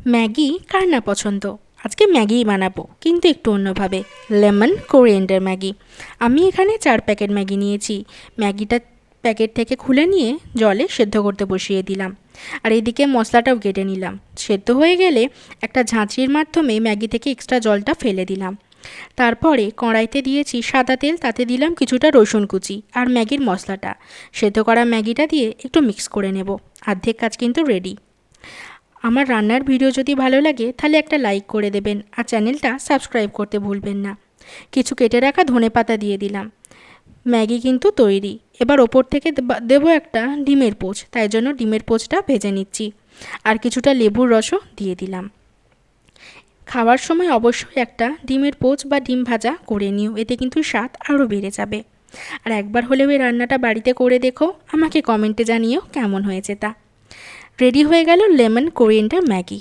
Maggi কার না পছন্দ? আজকে ম্যাগিই বানাবো, কিন্তু একটু অন্যভাবে। Lemon coriander Maggi. আমি এখানে চার প্যাকেট ম্যাগি নিয়েছি। ম্যাগিটা প্যাকেট থেকে খুলে নিয়ে জলে সেদ্ধ করতে বসিয়ে দিলাম। আর এদিকে মশলাটাও কেটে নিলাম। সেদ্ধ হয়ে গেলে একটা ঝাঁঝরির মাধ্যমে ম্যাগি থেকে এক্সট্রা জলটা ফেলে দিলাম। তারপরে কড়াইতে দিয়েছি সাদা তেল, তাতে দিলাম কিছুটা রসুন কুচি আর ম্যাগির মশলাটা। সেদ্ধ করা ম্যাগিটা দিয়ে একটু মিক্স করে নেব। অর্ধেক কাজ কিন্তু রেডি। আমার রান্নার ভিডিও যদি ভালো লাগে, তাহলে একটা লাইক করে দেবেন আর চ্যানেলটা সাবস্ক্রাইব করতে ভুলবেন না। কিছু কেটে রাখা ধনে পাতা দিয়ে দিলাম। ম্যাগি কিন্তু তৈরি। এবার ওপর থেকে দেব- একটা ডিমের পোচ, তাই জন্য ডিমের পোচটা ভেজে নিচ্ছি। আর কিছুটা লেবুর রসও দিয়ে দিলাম। খাওয়ার সময় অবশ্যই একটা ডিমের পোচ বা ডিম ভাজা করে নিও, এতে কিন্তু স্বাদ আরও বেড়ে যাবে। আর একবার হলেও এই রান্নাটা বাড়িতে করে দেখো, আমাকে কমেন্টে জানিও কেমন হয়েছে তা। রেডি হয়ে গেল লেমন কোরিয়েন্ডার ম্যাগি।